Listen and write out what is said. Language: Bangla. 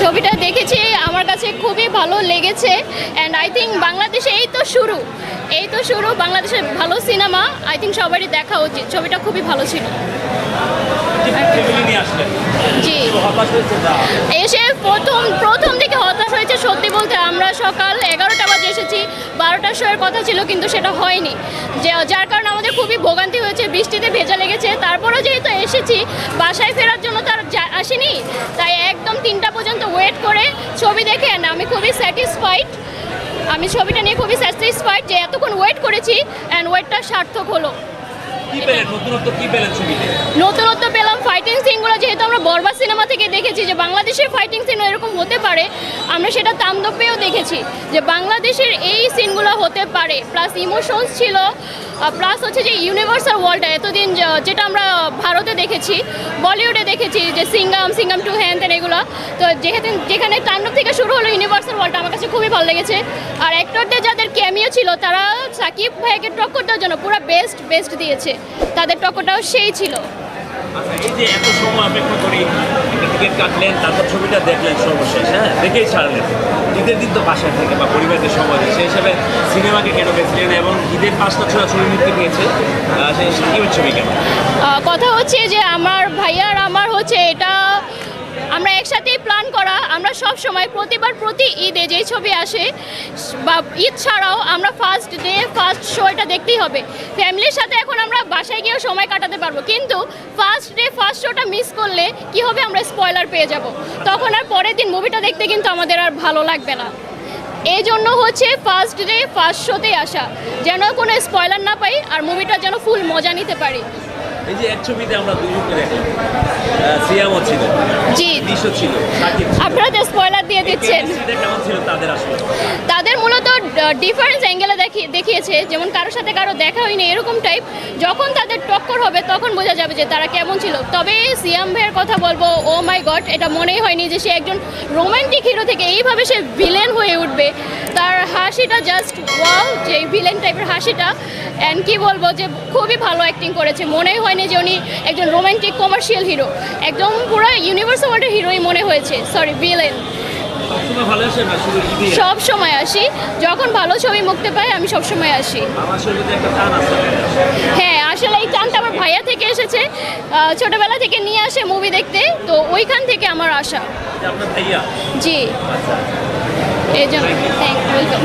ছবিটা দেখেছি, আমার কাছে খুবই ভালো লেগেছে। অ্যান্ড আই থিঙ্ক বাংলাদেশে এই তো শুরু। এই তো শুরু বাংলাদেশের ভালো সিনেমা। আই থিঙ্ক সবারই দেখা উচিত। ছবিটা খুবই ভালো ছিল। জি। এসে প্রথম প্রথম দিকে হতাশ হয়েছে সত্যি বলতে আমরা সকাল এগারোটা বাজে এসেছি। বারোটার শোয়ের কথা ছিল, কিন্তু সেটা হয়নি। যে, যার কারণে আমাদের খুবই ভোগান্তি হয়েছে, বৃষ্টিতে ভেজা লেগেছে। তারপরেও যেহেতু এসেছি, বাসায় ফেরার জন্য তার আসেনি? তাই একদম তিনটা পর্যন্ত ওয়েট করে ছবি দেখে আমি খুবই স্যাটিসফাইড আমি ছবিটা নিয়ে খুবই স্যাটিসফাইড যে এতক্ষণ ওয়েট করেছি অ্যান্ড ওয়েটটা সার্থক হলো। নতুনত্ব পেলাম ফাইটিং বরবাদ সিনেমা থেকে দেখেছি যে বাংলাদেশের ফাইটিং সিন এরকম হতে পারে, আমরা সেটা তান্দবেও দেখেছি যে বাংলাদেশের এই সিনগুলো হতে পারে। প্লাস ইমোশনস ছিল প্লাস হচ্ছে যে ইউনিভার্সাল ওয়ার্ল্ডটা এতদিন যেটা আমরা ভারতে দেখেছি, বলিউডে দেখেছি যে সিঙ্গাম সিঙ্গাম টু হ্যান ত্যান এগুলো। তো যেহেতু যেখানে তাণ্ডব থেকে শুরু হলো ইউনিভার্সাল ওয়ার্ল্ডটা আমার কাছে খুবই ভালো লেগেছে। আর অ্যাক্টরদের যাদের ক্যামিও ছিল, তারা সাকিব ভাইকে টক্কর দেওয়ার জন্য পুরো বেস্ট বেস্ট দিয়েছে। তাদের টক্করটাও সেই ছিল। আচ্ছা এত সময় অপেক্ষা করি টিকিট কাটলেন, তারপর ছবিটা দেখলেন সর্বশেষ হ্যাঁ? দেখেই ছাড়লেন। ঈদের দিন তো বাসায় থেকে বা পরিবারের সময়। সেই হিসাবে সিনেমাকে কেন বেছিলেন এবং ঈদের পাঁচটা ছোড়া ছবি মুক্তি পেয়েছে? সেই সাকিবের ছবি কথা হচ্ছে যে আমার ভাইয়ার, আমার হচ্ছে এটা আমরা সব সময় প্রতিবার প্রতি ঈদে যেই ছবি আসে, বা ঈদ ছাড়াও আমরা ফার্স্ট ডে ফার্স্ট শোটা দেখতেই হবে। ফ্যামিলির সাথে এখন আমরা বাসায় গিয়েও সময় কাটাতে পারব। কিন্তু ফার্স্ট ডে ফার্স্ট শোটা মিস করলে কি হবে? আমরা স্পয়লার পেয়ে যাব। তখন আর পরের দিন মুভিটা দেখতে কিন্তু আমাদের আর ভালো লাগবে না। এই জন্য হচ্ছে ফার্স্ট ডে ফার্স্ট শোতে আসা। যেন কোনো স্পয়লার না পাই আর মুভিটা যেন ফুল মজা নিতে পারি। এই যে এক ছবিতে আমরা দুজনকে দেখলাম সিয়ামও ছিল জি। ছিল আপনারা তো স্পয়লার দিয়ে দিচ্ছেন। কেমন ছিল তাদের আসলে? তাদের মূলত ডিফারেন্স অ্যাঙ্গেলে দেখিয়ে দেখিয়েছে, যেমন কারোর সাথে কারও দেখা হয়নি, এরকম টাইপ যখন তাদের টক্কর হবে, তখন বোঝা যাবে যে তারা কেমন ছিল। তবে সিয়াম ভাইয়ের কথা বলব ও মাই গড এটা মনেই হয়নি যে সে একজন রোমান্টিক হিরো থেকে এইভাবে সে ভিলেন হয়ে উঠবে। তার হাসিটা জাস্ট ওয়াও যে ভিলেন টাইপের হাসিটা। অ্যান্ড কি বলব যে খুবই ভালো অ্যাক্টিং করেছে। মনেই হয়নি যে উনি একজন রোমান্টিক কমার্শিয়াল হিরো একদম পুরো ইউনিভার্সাল ওয়ার্ল্ডের হিরোই মনে হয়েছে। সরি ভিলেন সব সময় আসি। যখন ভালো ছবি মুক্তি পাই আমি সব সময় আসি। হ্যাঁ আসলে এই টানটা আমার ভাইয়া থেকে এসেছে। ছোটবেলা থেকে নিয়ে আসে মুভি দেখতে। তো ওইখান থেকে আমার আসা। যে জি। এই জন্য থ্যাংক ওয়েলকাম